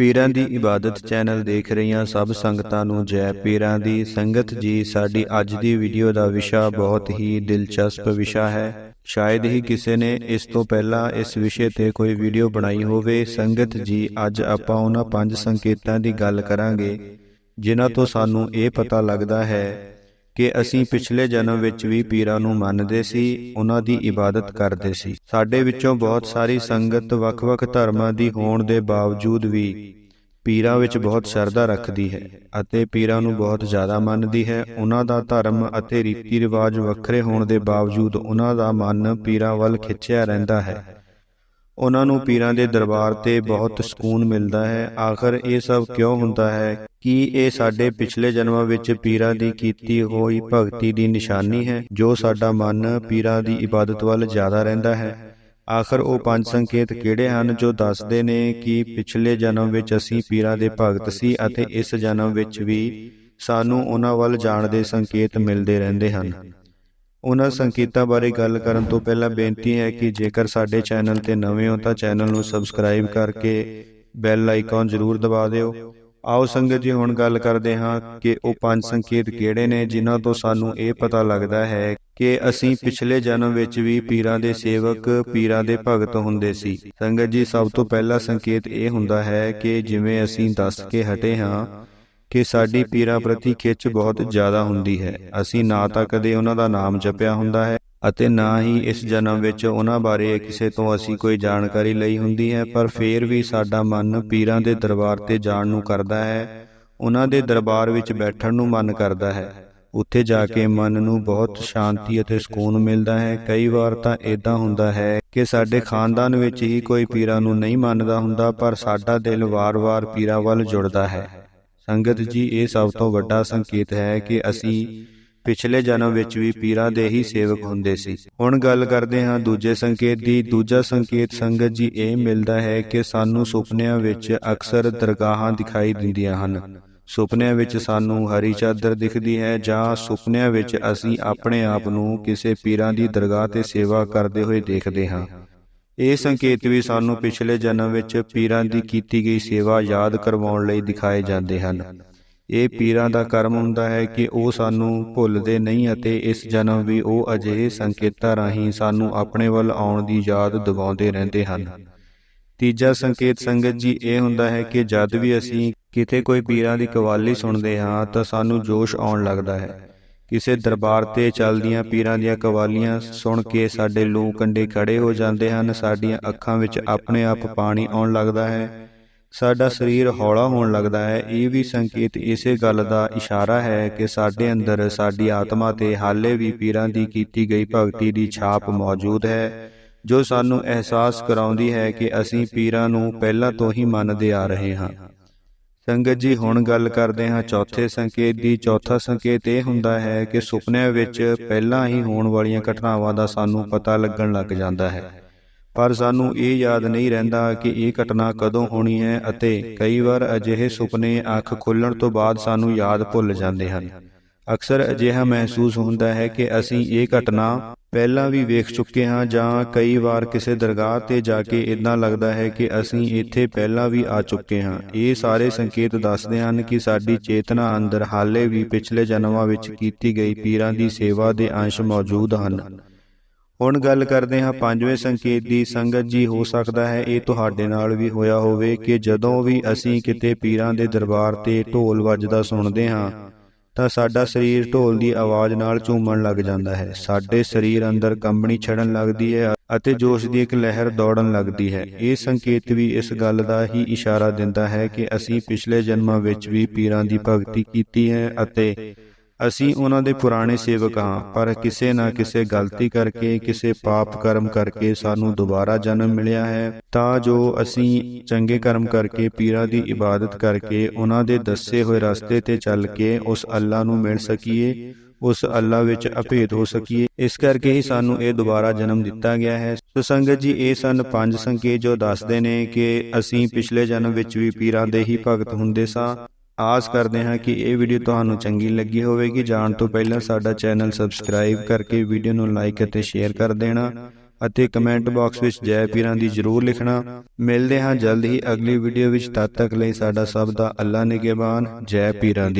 ਪੀਰਾਂ ਦੀ ਇਬਾਦਤ ਚੈਨਲ ਦੇਖ ਰਹੀਆਂ ਸਭ ਸੰਗਤਾਂ ਨੂੰ ਜੈ ਪੀਰਾਂ ਦੀ। ਸੰਗਤ ਜੀ ਸਾਡੀ ਅੱਜ ਦੀ ਵੀਡੀਓ ਦਾ ਵਿਸ਼ਾ ਬਹੁਤ ਹੀ ਦਿਲਚਸਪ ਵਿਸ਼ਾ ਹੈ। ਸ਼ਾਇਦ ਹੀ ਕਿਸੇ ਨੇ ਇਸ ਤੋਂ ਪਹਿਲਾਂ ਇਸ ਵਿਸ਼ੇ ਤੇ ਕੋਈ ਵੀਡੀਓ ਬਣਾਈ ਹੋਵੇ। ਸੰਗਤ ਜੀ ਅੱਜ ਆਪਾਂ ਉਹਨਾਂ ਪੰਜ ਸੰਕੇਤਾਂ ਦੀ ਗੱਲ ਕਰਾਂਗੇ ਜਿਨ੍ਹਾਂ ਤੋਂ ਸਾਨੂੰ ਇਹ ਪਤਾ ਲੱਗਦਾ ਹੈ ਕਿ ਅਸੀਂ ਪਿਛਲੇ ਜਨਮ ਵਿੱਚ ਵੀ ਪੀਰਾਂ ਨੂੰ ਮੰਨਦੇ ਸੀ, ਉਹਨਾਂ ਦੀ ਇਬਾਦਤ ਕਰਦੇ ਸੀ। ਸਾਡੇ ਵਿੱਚੋਂ ਬਹੁਤ ਸਾਰੀ ਸੰਗਤ ਵੱਖ-ਵੱਖ ਧਰਮਾਂ ਦੀ ਹੋਣ ਦੇ ਬਾਵਜੂਦ ਵੀ ਪੀਰਾਂ ਵਿੱਚ ਬਹੁਤ ਸ਼ਰਧਾ ਰੱਖਦੀ ਹੈ ਅਤੇ ਪੀਰਾਂ ਨੂੰ ਬਹੁਤ ਜ਼ਿਆਦਾ ਮੰਨਦੀ ਹੈ। ਉਹਨਾਂ ਦਾ ਧਰਮ ਅਤੇ ਰੀਤੀ ਰਿਵਾਜ ਵੱਖਰੇ ਹੋਣ ਦੇ ਬਾਵਜੂਦ ਉਹਨਾਂ ਦਾ ਮਨ ਪੀਰਾਂ ਵੱਲ ਖਿੱਚਿਆ ਰਹਿੰਦਾ ਹੈ। ਉਹਨਾਂ ਨੂੰ ਪੀਰਾਂ ਦੇ ਦਰਬਾਰ ਤੇ ਬਹੁਤ ਸਕੂਨ ਮਿਲਦਾ ਹੈ। ਆਖਰ ਇਹ ਸਭ ਕਿਉਂ ਹੁੰਦਾ ਹੈ ਕੀ ਇਹ ਸਾਡੇ ਪਿਛਲੇ ਜਨਮਾਂ ਵਿੱਚ ਪੀਰਾਂ ਦੀ ਕੀਤੀ ਹੋਈ ਭਗਤੀ ਦੀ ਨਿਸ਼ਾਨੀ ਹੈ, ਜੋ ਸਾਡਾ ਮਨ ਪੀਰਾਂ ਦੀ ਇਬਾਦਤ ਵੱਲ ਜ਼ਿਆਦਾ ਰਹਿੰਦਾ ਹੈ। ਆਖਰ ਉਹ ਪੰਜ ਸੰਕੇਤ ਕਿਹੜੇ ਹਨ ਜੋ ਦੱਸਦੇ ਨੇ ਕਿ ਪਿਛਲੇ ਜਨਮ ਵਿੱਚ ਅਸੀਂ ਪੀਰਾਂ ਦੇ ਭਗਤ ਸੀ ਅਤੇ ਇਸ ਜਨਮ ਵਿੱਚ ਵੀ ਸਾਨੂੰ ਉਹਨਾਂ ਵੱਲ ਜਾਣ ਦੇ ਸੰਕੇਤ ਮਿਲਦੇ ਰਹਿੰਦੇ ਹਨ। ਉਹਨਾਂ ਸੰਕੇਤਾਂ ਬਾਰੇ ਗੱਲ ਕਰਨ ਤੋਂ ਪਹਿਲਾਂ ਬੇਨਤੀ ਹੈ ਕਿ ਜੇਕਰ ਸਾਡੇ ਚੈਨਲ ਤੇ ਨਵੇਂ ਹੋ ਤਾਂ ਚੈਨਲ ਨੂੰ ਸਬਸਕ੍ਰਾਈਬ ਕਰਕੇ ਬੈਲ ਆਈਕਨ ਜ਼ਰੂਰ ਦਬਾ ਦਿਓ। ਆਓ ਸੰਗਤ ਜੀ ਹੁਣ ਗੱਲ ਕਰਦੇ ਹਾਂ ਕਿ ਉਹ ਪੰਜ ਸੰਕੇਤ ਕਿਹੜੇ ਨੇ ਜਿਨ੍ਹਾਂ ਤੋਂ ਸਾਨੂੰ ਇਹ ਪਤਾ ਲੱਗਦਾ ਹੈ ਕਿ ਅਸੀਂ ਪਿਛਲੇ ਜਨਮ ਵਿੱਚ ਵੀ ਪੀਰਾਂ ਦੇ ਸੇਵਕ ਪੀਰਾਂ ਦੇ ਭਗਤ ਹੁੰਦੇ ਸੀ। ਸੰਗਤ ਜੀ ਸਭ ਤੋਂ ਪਹਿਲਾ ਸੰਕੇਤ ਇਹ ਹੁੰਦਾ ਹੈ ਕਿ ਜਿਵੇਂ ਅਸੀਂ ਦੱਸ ਕੇ ਹਟੇ ਹਾਂ ਕਿ ਸਾਡੀ ਪੀਰਾਂ ਪ੍ਰਤੀ ਖਿੱਚ ਬਹੁਤ ਜ਼ਿਆਦਾ ਹੁੰਦੀ ਹੈ। ਅਸੀਂ ਨਾ ਤਾਂ ਕਦੇ ਉਹਨਾਂ ਦਾ ਨਾਮ ਜਪਿਆ ਹੁੰਦਾ ਹੈ ਅਤੇ ਨਾ ਹੀ ਇਸ ਜਨਮ ਵਿੱਚ ਉਹਨਾਂ ਬਾਰੇ ਕਿਸੇ ਤੋਂ ਅਸੀਂ ਕੋਈ ਜਾਣਕਾਰੀ ਲਈ ਹੁੰਦੀ ਹੈ ਪਰ ਫੇਰ ਵੀ ਸਾਡਾ ਮਨ ਪੀਰਾਂ ਦੇ ਦਰਬਾਰ ਤੇ ਜਾਣ ਨੂੰ ਕਰਦਾ ਹੈ। ਉਹਨਾਂ ਦੇ ਦਰਬਾਰ ਵਿੱਚ ਬੈਠਣ ਨੂੰ ਮਨ ਕਰਦਾ ਹੈ। ਉੱਥੇ ਜਾ ਕੇ ਮਨ ਨੂੰ ਬਹੁਤ ਸ਼ਾਂਤੀ ਅਤੇ ਸਕੂਨ ਮਿਲਦਾ ਹੈ। ਕਈ ਵਾਰ ਤਾਂ ਇਦਾਂ ਹੁੰਦਾ ਹੈ ਕਿ ਸਾਡੇ ਖਾਨਦਾਨ ਵਿੱਚ ਹੀ ਕੋਈ ਪੀਰਾਂ ਨੂੰ ਨਹੀਂ ਮੰਨਦਾ ਹੁੰਦਾ ਪਰ ਸਾਡਾ ਦਿਲ ਵਾਰ-ਵਾਰ ਪੀਰਾਂ ਵੱਲ ਜੁੜਦਾ ਹੈ ਸੰਗਤ ਜੀ, ਇਹ ਸਭ ਤੋਂ ਵੱਡਾ ਸੰਕੇਤ ਹੈ ਕਿ ਅਸੀਂ ਪਿਛਲੇ ਜਨਮ ਵਿੱਚ ਵੀ ਪੀਰਾਂ ਦੇ ਹੀ ਸੇਵਕ ਹੁੰਦੇ ਸੀ। ਹੁਣ ਗੱਲ ਕਰਦੇ ਹਾਂ ਦੂਜੇ ਸੰਕੇਤ ਦੀ। ਦੂਜਾ ਸੰਕੇਤ ਸੰਗਤ ਜੀ, ਇਹ ਮਿਲਦਾ ਹੈ ਕਿ ਸਾਨੂੰ ਸੁਪਨਿਆਂ ਵਿੱਚ ਅਕਸਰ ਦਰਗਾਹਾਂ ਦਿਖਾਈ ਦਿੰਦੀਆਂ ਹਨ। ਸੁਪਨਿਆਂ ਵਿੱਚ ਸਾਨੂੰ ਹਰੀ ਚਾਦਰ ਦਿਖਦੀ ਹੈ ਜਾਂ ਸੁਪਨਿਆਂ ਵਿੱਚ ਅਸੀਂ ਆਪਣੇ ਆਪ ਨੂੰ ਕਿਸੇ ਪੀਰਾਂ ਦੀ ਦਰਗਾਹ ਤੇ ਸੇਵਾ ਕਰਦੇ ਹੋਏ ਦੇਖਦੇ ਹਾਂ। ਇਹ ਸੰਕੇਤ ਵੀ ਸਾਨੂੰ ਪਿਛਲੇ ਜਨਮ ਵਿੱਚ ਪੀਰਾਂ ਦੀ ਕੀਤੀ ਗਈ ਸੇਵਾ ਯਾਦ ਕਰਵਾਉਣ ਲਈ ਦਿਖਾਏ ਜਾਂਦੇ ਹਨ। ਇਹ ਪੀਰਾਂ ਦਾ ਕਰਮ ਹੁੰਦਾ ਹੈ ਕਿ ਉਹ ਸਾਨੂੰ ਭੁੱਲਦੇ ਨਹੀਂ ਅਤੇ ਇਸ ਜਨਮ ਵੀ ਉਹ ਅਜਿਹੇ ਸੰਕੇਤਾਂ ਰਾਹੀਂ ਸਾਨੂੰ ਆਪਣੇ ਵੱਲ ਆਉਣ ਦੀ ਯਾਦ ਦਿਵਾਉਂਦੇ ਰਹਿੰਦੇ ਹਨ। ਤੀਜਾ ਸੰਕੇਤ ਸੰਗਤ ਜੀ, ਇਹ ਹੁੰਦਾ ਹੈ ਕਿ ਜਦ ਵੀ ਅਸੀਂ ਕਿਤੇ ਕੋਈ ਪੀਰਾਂ ਦੀ ਕਵਾਲੀ ਸੁਣਦੇ ਹਾਂ ਤਾਂ ਸਾਨੂੰ ਜੋਸ਼ ਆਉਣ ਲੱਗਦਾ ਹੈ। ਕਿਸੇ ਦਰਬਾਰ ਤੇ ਚੱਲਦੀਆਂ ਪੀਰਾਂ ਦੀਆਂ ਕਵਾਲੀਆਂ ਸੁਣ ਕੇ ਸਾਡੇ ਲੂ ਕੰਡੇ ਖੜੇ ਹੋ ਜਾਂਦੇ ਹਨ, ਸਾਡੀਆਂ ਅੱਖਾਂ ਵਿੱਚ ਆਪਣੇ ਆਪ ਪਾਣੀ ਆਉਣ ਲੱਗਦਾ ਹੈ। ਸਾਡਾ ਸਰੀਰ ਹੌਲਾ ਹੋਣ ਲੱਗਦਾ ਹੈ। ਇਹ ਵੀ ਸੰਕੇਤ ਇਸੇ ਗੱਲ ਦਾ ਇਸ਼ਾਰਾ ਹੈ ਕਿ ਸਾਡੇ ਅੰਦਰ ਸਾਡੀ ਆਤਮਾ ਤੇ ਹਾਲੇ ਵੀ ਪੀਰਾਂ ਦੀ ਕੀਤੀ ਗਈ ਭਗਤੀ ਦੀ ਛਾਪ ਮੌਜੂਦ ਹੈ, ਜੋ ਸਾਨੂੰ ਅਹਿਸਾਸ ਕਰਾਉਂਦੀ ਹੈ ਕਿ ਅਸੀਂ ਪੀਰਾਂ ਨੂੰ ਪਹਿਲਾਂ ਤੋਂ ਹੀ ਮੰਨਦੇ ਆ ਰਹੇ ਹਾਂ। ਸੰਗਤ ਜੀ ਹੁਣ ਗੱਲ ਕਰਦੇ ਹਾਂ ਚੌਥੇ ਸੰਕੇਤ ਦੀ। ਚੌਥਾ ਸੰਕੇਤ ਇਹ ਹੁੰਦਾ ਹੈ ਕਿ ਸੁਪਨਿਆਂ ਵਿੱਚ ਪਹਿਲਾਂ ਹੀ ਹੋਣ ਵਾਲੀਆਂ ਘਟਨਾਵਾਂ ਦਾ ਸਾਨੂੰ ਪਤਾ ਲੱਗਣ ਲੱਗ ਜਾਂਦਾ ਹੈ। ਪਰ ਸਾਨੂੰ ਇਹ ਯਾਦ ਨਹੀਂ ਰਹਿੰਦਾ ਕਿ ਇਹ ਘਟਨਾ ਕਦੋਂ ਹੋਣੀ ਹੈ ਅਤੇ ਕਈ ਵਾਰ ਅਜਿਹੇ ਸੁਪਨੇ ਅੱਖ ਖੁੱਲਣ ਤੋਂ ਬਾਅਦ ਸਾਨੂੰ ਯਾਦ ਭੁੱਲ ਜਾਂਦੇ ਹਨ। ਅਕਸਰ ਅਜਿਹਾ ਮਹਿਸੂਸ ਹੁੰਦਾ ਹੈ ਕਿ ਅਸੀਂ ਇਹ ਘਟਨਾ ਪਹਿਲਾਂ ਵੀ ਵੇਖ ਚੁੱਕੇ ਹਾਂ ਜਾਂ ਕਈ ਵਾਰ ਕਿਸੇ ਦਰਗਾਹ ਤੇ ਜਾ ਕੇ ਇਦਾਂ ਲੱਗਦਾ ਹੈ ਕਿ ਅਸੀਂ ਇੱਥੇ ਪਹਿਲਾਂ ਵੀ ਆ ਚੁੱਕੇ ਹਾਂ। ਇਹ ਸਾਰੇ ਸੰਕੇਤ ਦੱਸਦੇ ਹਨ ਕਿ ਸਾਡੀ ਚੇਤਨਾ ਅੰਦਰ ਹਾਲੇ ਵੀ ਪਿਛਲੇ ਜਨਮਾਂ ਵਿੱਚ ਕੀਤੀ ਗਈ ਪੀਰਾਂ ਦੀ ਸੇਵਾ ਦੇ ਅੰਸ਼ ਮੌਜੂਦ ਹਨ। ਹੁਣ ਗੱਲ ਕਰਦੇ ਹਾਂ ਪੰਜਵੇਂ ਸੰਕੇਤ ਦੀ। ਸੰਗਤ ਜੀ, ਹੋ ਸਕਦਾ ਹੈ ਇਹ ਤੁਹਾਡੇ ਨਾਲ ਵੀ ਹੋਇਆ ਹੋਵੇ ਕਿ ਜਦੋਂ ਵੀ ਅਸੀਂ ਕਿਤੇ ਪੀਰਾਂ ਦੇ ਦਰਬਾਰ ਤੇ ਢੋਲ ਵੱਜਦਾ ਸੁਣਦੇ ਹਾਂ ਤਾਂ ਸਾਡਾ ਸਰੀਰ ਢੋਲ ਦੀ ਆਵਾਜ਼ ਨਾਲ ਝੂਮਣ ਲੱਗ ਜਾਂਦਾ ਹੈ। ਸਾਡੇ ਸਰੀਰ ਅੰਦਰ ਕੰਬਣੀ ਛੜਨ ਲੱਗਦੀ ਹੈ ਅਤੇ ਜੋਸ਼ ਦੀ ਇੱਕ ਲਹਿਰ ਦੌੜਨ ਲੱਗਦੀ ਹੈ। ਇਹ ਸੰਕੇਤ ਵੀ ਇਸ ਗੱਲ ਦਾ ਹੀ ਇਸ਼ਾਰਾ ਦਿੰਦਾ ਹੈ ਕਿ ਅਸੀਂ ਪਿਛਲੇ ਜਨਮਾਂ ਵਿੱਚ ਵੀ ਪੀਰਾਂ ਦੀ ਭਗਤੀ ਕੀਤੀ ਹੈ ਅਤੇ ਅਸੀਂ ਉਹਨਾਂ ਦੇ ਪੁਰਾਣੇ ਸੇਵਕ ਹਾਂ ਪਰ ਕਿਸੇ ਨਾ ਕਿਸੇ ਗਲਤੀ ਕਰਕੇ ਕਿਸੇ ਪਾਪ ਕਰਮ ਕਰਕੇ ਸਾਨੂੰ ਦੁਬਾਰਾ ਜਨਮ ਮਿਲਿਆ ਹੈ। ਤਾਂ ਜੋ ਅਸੀਂ ਚੰਗੇ ਕਰਮ ਕਰਕੇ ਪੀਰਾਂ ਦੀ ਇਬਾਦਤ ਕਰਕੇ ਉਹਨਾਂ ਦੇ ਦੱਸੇ ਹੋਏ ਰਸਤੇ ਤੇ ਚੱਲ ਕੇ ਉਸ ਅੱਲਾ ਨੂੰ ਮਿਲ ਸਕੀਏ ਉਸ ਅੱਲਾ ਵਿੱਚ ਅਭੇਦ ਹੋ ਸਕੀਏ। ਇਸ ਕਰਕੇ ਹੀ ਸਾਨੂੰ ਇਹ ਦੁਬਾਰਾ ਜਨਮ ਦਿੱਤਾ ਗਿਆ ਹੈ। ਸੋ ਸੰਗਤ ਜੀ ਇਹ ਸਨ ਪੰਜ ਸੰਕੇਤ ਜੋ ਦੱਸਦੇ ਨੇ ਕਿ ਅਸੀਂ ਪਿਛਲੇ ਜਨਮ ਵਿੱਚ ਵੀ ਪੀਰਾਂ ਦੇ ਹੀ ਭਗਤ ਹੁੰਦੇ ਸਾਂ ਆਸ ਕਰਦੇ ਹਾਂ ਕਿ ਇਹ ਵੀਡੀਓ ਤੁਹਾਨੂੰ ਚੰਗੀ ਲੱਗੀ ਹੋਵੇਗੀ। ਜਾਣ ਤੋਂ ਪਹਿਲਾਂ ਸਾਡਾ ਚੈਨਲ ਸਬਸਕ੍ਰਾਈਬ ਕਰਕੇ ਵੀਡੀਓ ਨੂੰ ਲਾਈਕ ਅਤੇ ਸ਼ੇਅਰ ਕਰ ਦੇਣਾ ਅਤੇ ਕਮੈਂਟ ਬਾਕਸ ਵਿੱਚ ਜੈ ਪੀਰਾਂ ਦੀ ਜਰੂਰ ਲਿਖਣਾ। ਮਿਲਦੇ ਹਾਂ ਜਲਦ ਹੀ ਅਗਲੀ ਵੀਡੀਓ ਵਿੱਚ। ਤਦ ਤੱਕ ਲਈ ਸਾਡਾ ਸਭ ਦਾ ਅੱਲਾ ਨਿਗਹਿਬਾਨ। ਜੈ ਪੀਰਾਂ ਦੀ।